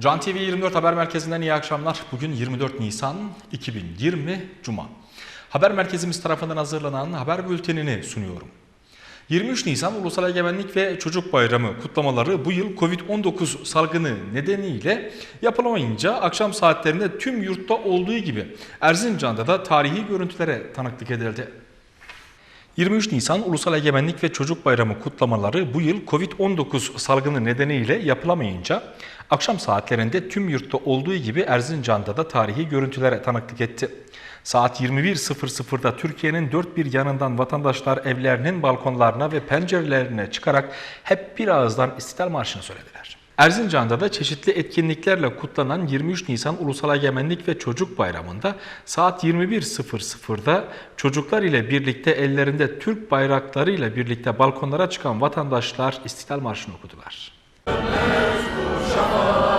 Can TV 24 Haber Merkezi'nden iyi akşamlar. Bugün 24 Nisan 2020 Cuma. Haber Merkezimiz tarafından hazırlanan haber bültenini sunuyorum. 23 Nisan Ulusal Egemenlik ve Çocuk Bayramı kutlamaları bu yıl Covid-19 salgını nedeniyle yapılamayınca akşam saatlerinde tüm yurtta olduğu gibi Erzincan'da da tarihi görüntülere tanıklık edildi. 23 Nisan Ulusal Egemenlik ve Çocuk Bayramı kutlamaları bu yıl Covid-19 salgını nedeniyle yapılamayınca akşam saatlerinde tüm yurtta olduğu gibi Erzincan'da da tarihi görüntülere tanıklık etti. Saat 21.00'da Türkiye'nin dört bir yanından vatandaşlar evlerinin balkonlarına ve pencerelerine çıkarak hep bir ağızdan İstiklal Marşı'nı söylediler. Erzincan'da da çeşitli etkinliklerle kutlanan 23 Nisan Ulusal Egemenlik ve Çocuk Bayramı'nda saat 21.00'da çocuklar ile birlikte ellerinde Türk bayraklarıyla birlikte balkonlara çıkan vatandaşlar İstiklal Marşı'nı okudular. Çok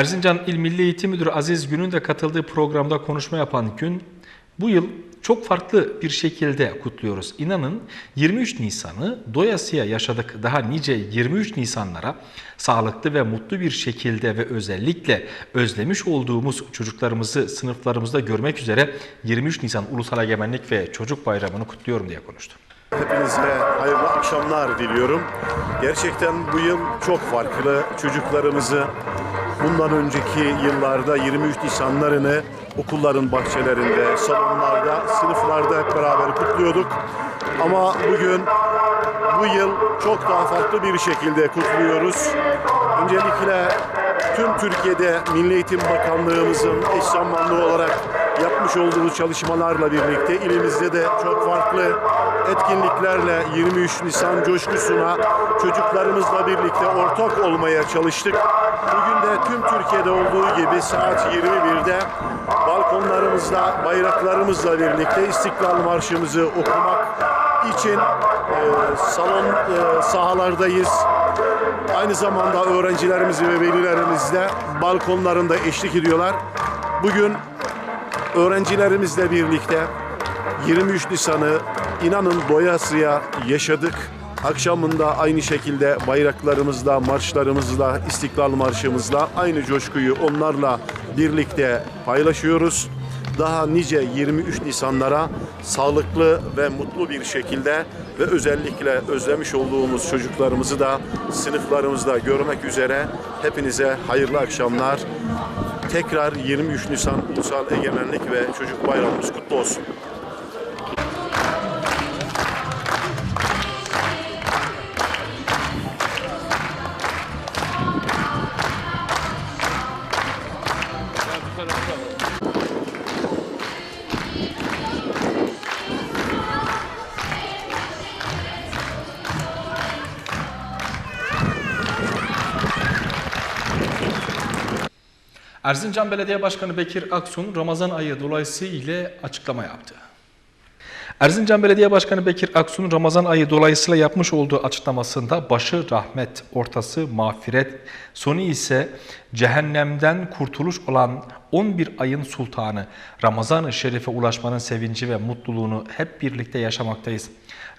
Erzincan İl Milli Eğitim Müdürü Aziz Gün'ün de katıldığı programda konuşma yapan Gün, bu yıl çok farklı bir şekilde kutluyoruz. İnanın 23 Nisan'ı doyasıya yaşadık. Daha nice 23 Nisanlara sağlıklı ve mutlu bir şekilde ve özellikle özlemiş olduğumuz çocuklarımızı sınıflarımızda görmek üzere 23 Nisan Ulusal Egemenlik ve Çocuk Bayramı'nı kutluyorum diye konuştu. Hepinize hayırlı akşamlar diliyorum. Gerçekten bu yıl çok farklı. Çocuklarımızı bundan önceki yıllarda 23 Nisanlarını okulların bahçelerinde, salonlarda, sınıflarda hep beraber kutluyorduk. Ama bugün bu yıl çok daha farklı bir şekilde kutluyoruz. Öncelikle tüm Türkiye'de Milli Eğitim Bakanlığımızın eş zamanlı olarak yapmış olduğu çalışmalarla birlikte ilimizde de çok farklı etkinliklerle 23 Nisan coşkusuna çocuklarımızla birlikte ortak olmaya çalıştık. Bugün de tüm Türkiye'de olduğu gibi saat 21'de balkonlarımızda bayraklarımızla birlikte İstiklal Marşımızı okumak için e, salon e, sahalardayız. Aynı zamanda öğrencilerimiz ve velilerimiz de balkonlarında eşlik ediyorlar. Bugün öğrencilerimizle birlikte 23 Nisan'ı inanın doyasıya yaşadık. Akşamında aynı şekilde bayraklarımızla, marşlarımızla, İstiklal Marşımızla aynı coşkuyu onlarla birlikte paylaşıyoruz. Daha nice 23 Nisanlara sağlıklı ve mutlu bir şekilde ve özellikle özlemiş olduğumuz çocuklarımızı da sınıflarımızda görmek üzere hepinize hayırlı akşamlar. Tekrar 23 Nisan Ulusal Egemenlik ve Çocuk Bayramımız kutlu olsun. Erzincan Belediye Başkanı Bekir Aksun Ramazan ayı dolayısıyla açıklama yaptı. Erzincan Belediye Başkanı Bekir Aksu'nun Ramazan ayı dolayısıyla yapmış olduğu açıklamasında başı rahmet, ortası mağfiret, sonu ise cehennemden kurtuluş olan 11 ayın sultanı Ramazan-ı Şerif'e ulaşmanın sevinci ve mutluluğunu hep birlikte yaşamaktayız.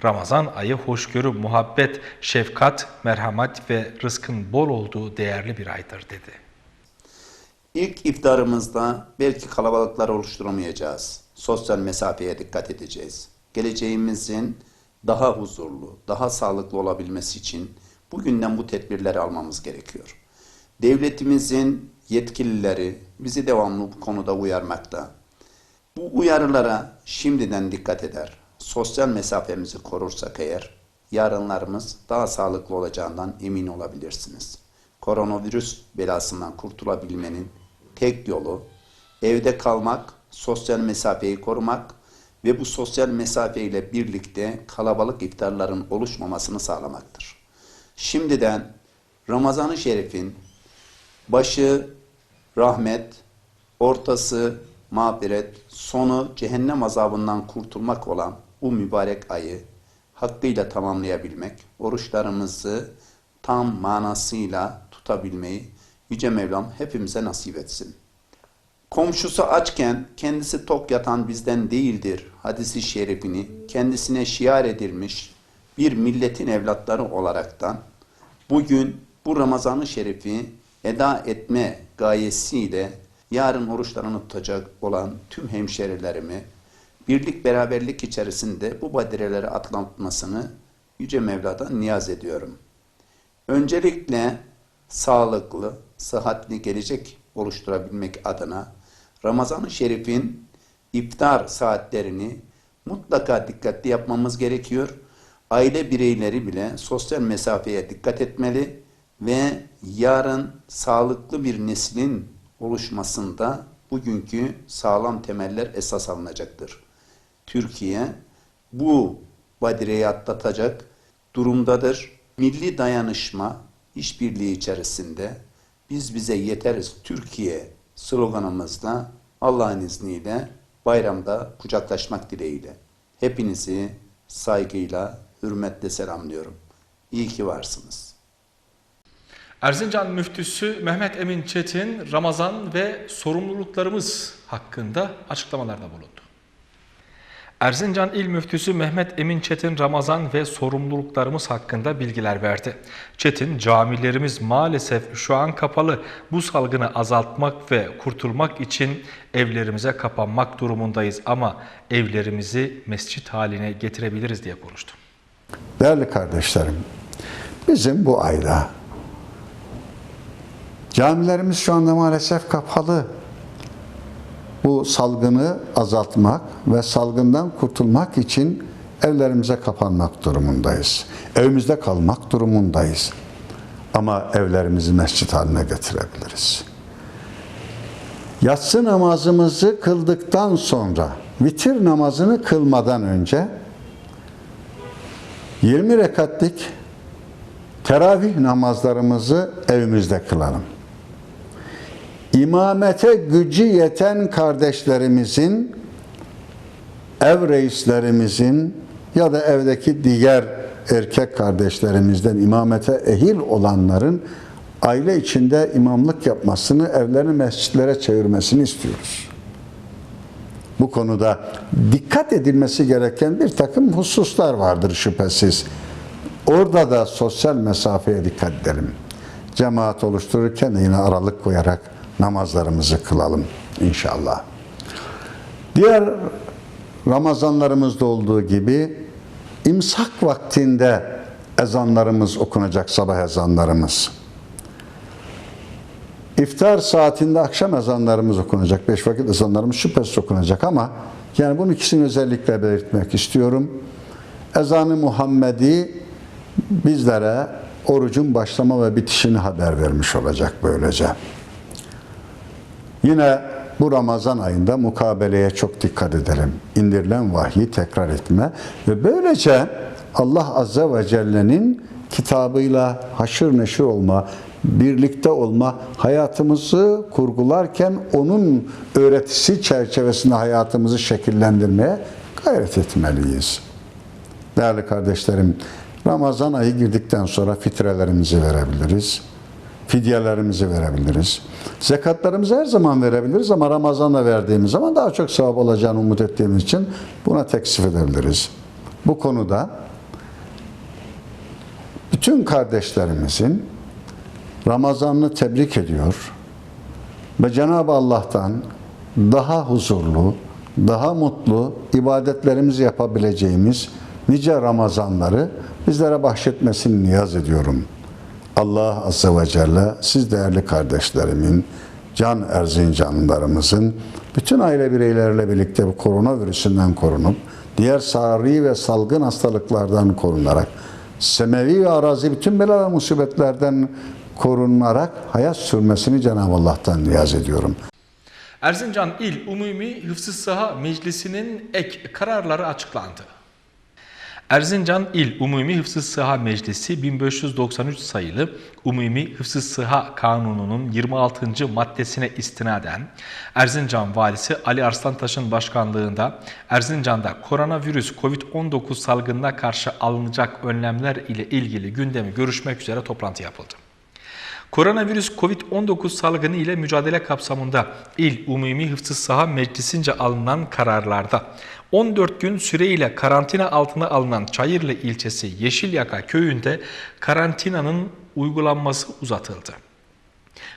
Ramazan ayı hoşgörü, muhabbet, şefkat, merhamet ve rızkın bol olduğu değerli bir aydır dedi. İlk iftarımızda belki kalabalıklar oluşturamayacağız. Sosyal mesafeye dikkat edeceğiz. Geleceğimizin daha huzurlu, daha sağlıklı olabilmesi için bugünden bu tedbirleri almamız gerekiyor. Devletimizin yetkilileri bizi devamlı bu konuda uyarmakta. Bu uyarılara şimdiden dikkat eder. Sosyal mesafemizi korursak eğer yarınlarımız daha sağlıklı olacağından emin olabilirsiniz. Koronavirüs belasından kurtulabilmenin tek yolu evde kalmak, sosyal mesafeyi korumak ve bu sosyal mesafe ile birlikte kalabalık iftarların oluşmamasını sağlamaktır. Şimdiden Ramazan-ı Şerif'in başı rahmet, ortası mağfiret, sonu cehennem azabından kurtulmak olan bu mübarek ayı hakkıyla tamamlayabilmek, oruçlarımızı tam manasıyla tutabilmeyi Yüce Mevlam hepimize nasip etsin. Komşusu açken kendisi tok yatan bizden değildir hadisi şerifini kendisine şiar edilmiş bir milletin evlatları olaraktan bugün bu Ramazan-ı Şerif'i eda etme gayesiyle yarın oruçlarını tutacak olan tüm hemşerilerimi birlik beraberlik içerisinde bu badireleri atlatmasını Yüce Mevla'dan niyaz ediyorum. Öncelikle sağlıklı, sıhhatli gelecek oluşturabilmek adına Ramazan-ı Şerif'in iftar saatlerini mutlaka dikkatli yapmamız gerekiyor. Aile bireyleri bile sosyal mesafeye dikkat etmeli ve yarın sağlıklı bir neslin oluşmasında bugünkü sağlam temeller esas alınacaktır. Türkiye bu badireyi atlatacak durumdadır. Milli dayanışma işbirliği içerisinde biz bize yeteriz Türkiye sloganımızla Allah'ın izniyle bayramda kucaklaşmak dileğiyle. Hepinizi saygıyla, hürmetle selamlıyorum. İyi ki varsınız. Erzincan Müftüsü Mehmet Emin Çetin Ramazan ve sorumluluklarımız hakkında açıklamalarda bulundu. Erzincan İl Müftüsü Mehmet Emin Çetin Ramazan ve sorumluluklarımız hakkında bilgiler verdi. Çetin, camilerimiz maalesef şu an kapalı. Bu salgını azaltmak ve kurtulmak için evlerimize kapanmak durumundayız ama evlerimizi mescit haline getirebiliriz diye konuştu. Değerli kardeşlerim, bizim bu ayda camilerimiz şu anda maalesef kapalı. Bu salgını azaltmak ve salgından kurtulmak için evlerimize kapanmak durumundayız. Evimizde kalmak durumundayız. Ama evlerimizi mescit haline getirebiliriz. Yatsı namazımızı kıldıktan sonra, vitir namazını kılmadan önce 20 rekatlik teravih namazlarımızı evimizde kılalım. İmamete gücü yeten kardeşlerimizin, ev reislerimizin ya da evdeki diğer erkek kardeşlerimizden imamete ehil olanların aile içinde imamlık yapmasını, evlerini mescitlere çevirmesini istiyoruz. Bu konuda dikkat edilmesi gereken bir takım hususlar vardır şüphesiz. Orada da sosyal mesafeye dikkat edelim. Cemaat oluştururken yine aralık koyarak namazlarımızı kılalım inşallah. Diğer Ramazanlarımızda olduğu gibi imsak vaktinde ezanlarımız okunacak, sabah ezanlarımız. İftar saatinde akşam ezanlarımız okunacak, beş vakit ezanlarımız şüphesiz okunacak ama yani bunun ikisini özellikle belirtmek istiyorum. Ezanı Muhammedi bizlere orucun başlama ve bitişini haber vermiş olacak böylece. Yine bu Ramazan ayında mukabeleye çok dikkat edelim. İndirilen vahyi tekrar etme ve böylece Allah Azze ve Celle'nin kitabıyla haşır neşir olma, birlikte olma, hayatımızı kurgularken onun öğretisi çerçevesinde hayatımızı şekillendirmeye gayret etmeliyiz. Değerli kardeşlerim, Ramazan ayı girdikten sonra fitrelerimizi verebiliriz. Fidyelerimizi verebiliriz. Zekatlarımızı her zaman verebiliriz ama Ramazan'da verdiğimiz zaman daha çok sevap olacağını umut ettiğimiz için buna teksif edebiliriz. Bu konuda bütün kardeşlerimizin Ramazan'ını tebrik ediyor ve Cenab-ı Allah'tan daha huzurlu, daha mutlu ibadetlerimizi yapabileceğimiz nice Ramazanları bizlere bahşetmesini niyaz ediyorum. Allah Azze ve Celle siz değerli kardeşlerimin, can Erzincanlılarımızın bütün aile bireyleriyle birlikte bu koronavirüsünden korunup diğer sari ve salgın hastalıklardan korunarak semevi ve arazi bütün bela ve musibetlerden korunarak hayat sürmesini Cenab-ı Allah'tan niyaz ediyorum. Erzincan İl Umumi Hıfzı Sıha Meclisi'nin ek kararları açıklandı. Erzincan İl Umumi Hıfzı Sıha Meclisi 1593 sayılı Umumi Hıfzı Sıha Kanunu'nun 26. maddesine istinaden Erzincan Valisi Ali Arslantaş'ın başkanlığında Erzincan'da koronavirüs COVID-19 salgınına karşı alınacak önlemler ile ilgili gündemi görüşmek üzere toplantı yapıldı. Koronavirüs COVID-19 salgını ile mücadele kapsamında İl Umumi Hıfzı Saha Meclisince alınan kararlarda 14 gün süreyle karantina altına alınan Çayırlı ilçesi Yeşilyaka köyünde karantinanın uygulanması uzatıldı.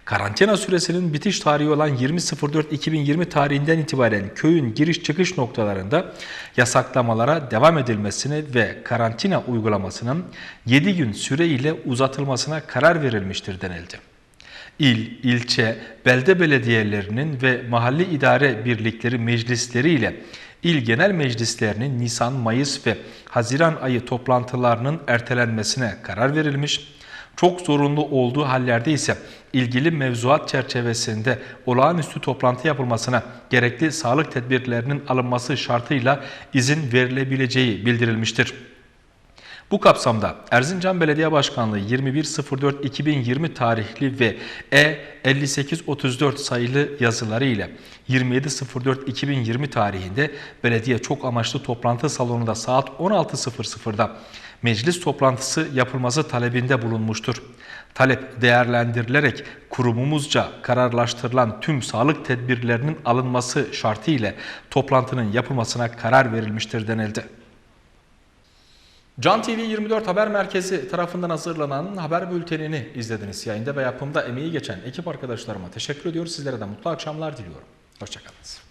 Karantina süresinin bitiş tarihi olan 20.04.2020 tarihinden itibaren köyün giriş çıkış noktalarında yasaklamalara devam edilmesine ve karantina uygulamasının 7 gün süreyle uzatılmasına karar verilmiştir denildi. İl, ilçe, belde belediyelerinin ve mahalli idare birlikleri meclisleriyle il genel meclislerinin Nisan, Mayıs ve Haziran ayı toplantılarının ertelenmesine karar verilmiş. Çok zorunlu olduğu hallerde ise ilgili mevzuat çerçevesinde olağanüstü toplantı yapılmasına gerekli sağlık tedbirlerinin alınması şartıyla izin verilebileceği bildirilmiştir. Bu kapsamda Erzincan Belediye Başkanlığı 21.04.2020 tarihli ve E5834 sayılı yazıları ile 27.04.2020 tarihinde belediye çok amaçlı toplantı salonunda saat 16.00'da meclis toplantısı yapılması talebinde bulunmuştur. Talep değerlendirilerek kurumumuzca kararlaştırılan tüm sağlık tedbirlerinin alınması şartı ile toplantının yapılmasına karar verilmiştir denildi. Can TV 24 Haber Merkezi tarafından hazırlanan haber bültenini izlediniz. Yayında ve yapımda emeği geçen ekip arkadaşlarıma teşekkür ediyoruz. Sizlere de mutlu akşamlar diliyorum. Hoşçakalın.